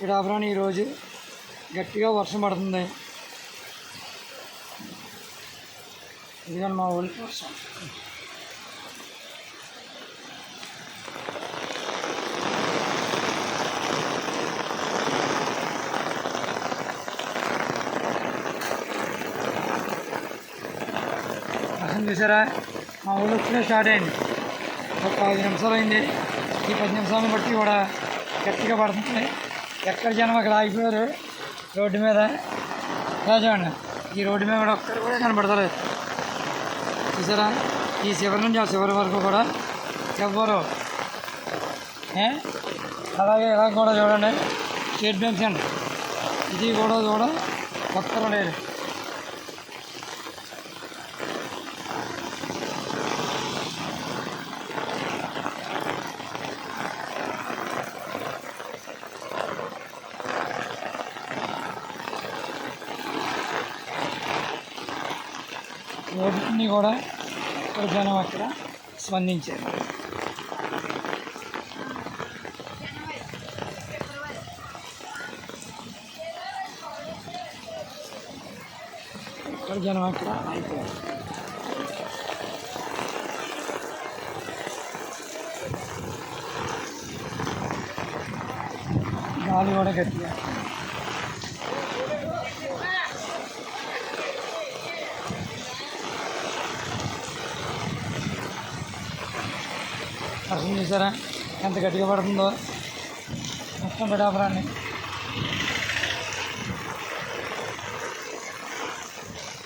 పిడాపురాని ఈరోజు గట్టిగా వర్షం పడుతుంది. ఇదిగోండి మా ఊళ్ళో వర్షం. వర్షం చూసారా? మా ఊళ్ళో వచ్చిన స్టార్ట్ అయింది. ఒక పది నిమిషాలు అయింది. ఈ పది నిమిషాలను బట్టి కూడా గట్టిగా పడుతుంది. ఎక్కడ జనం అక్కడ ఆగిపోయారు? రోడ్డు మీద. చూడండి ఈ రోడ్డు మీద కూడా ఒక్కరు కూడా కనపడతలేదు. చూసారా? ఈ చివరి నుంచి ఆ చివరి వరకు కూడా ఎవ్వరు అలాగే ఇలా కూడా చూడండి. స్టేట్ బ్యాంక్ అండి. ఇది కూడా కూడా ఒక్కరు లేరు. రోడ్డుని కూడా ఇక్కడ జనం అక్కడ స్పందించారు. ఇక్కడ జనం అక్కడ అయిపోయారు. గాలి కూడా గట్టిగా వర్షం చూసారా ఎంత గట్టిగా పడుతుందో? మొత్తం పిడాపురాన్ని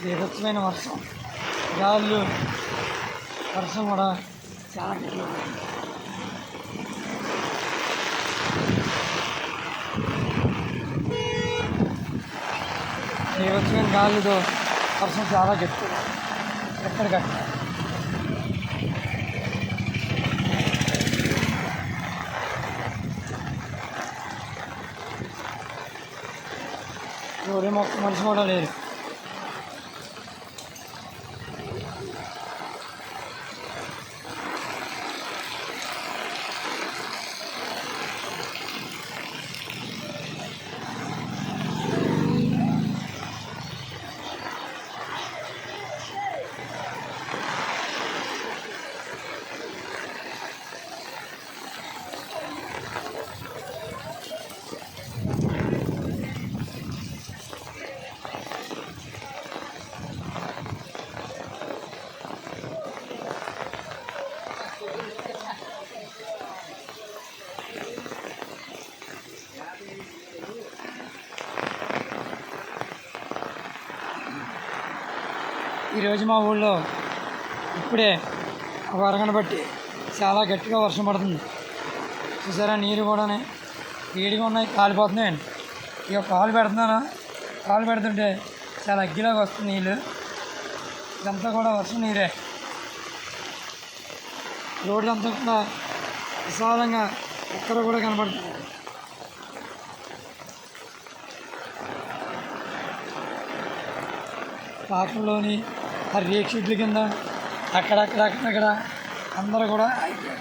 బీభత్సమైన వర్షం. గాళ్ళు వర్షం కూడా చాలా గట్టిగా బీభత్సమైన గాలితో వర్షం చాలా గట్టిగా. ఎక్కడ 俺も守られる。ఈరోజు మా ఊళ్ళో ఇప్పుడే ఒక అరగంట బట్టి చాలా గట్టిగా వర్షం పడుతుంది. చూసారా? నీరు కూడా వేడిగా ఉన్నాయి కాలిపోతున్నాయండి ఇక కాలు పెడుతున్నాను? కాలు పెడుతుంటే చాలా అగ్గిలాగా వస్తుంది నీళ్ళు. ఇదంతా కూడా వర్షం నీరే. రోడ్డు అంతా కూడా విశాలంగా ఎక్కడ కూడా కనపడుతుంది పాపంలోని ఆ రేక్ షీట్ల కింద అక్కడక్కడ అక్కడక్కడ అందరూ కూడా అయిపోయారు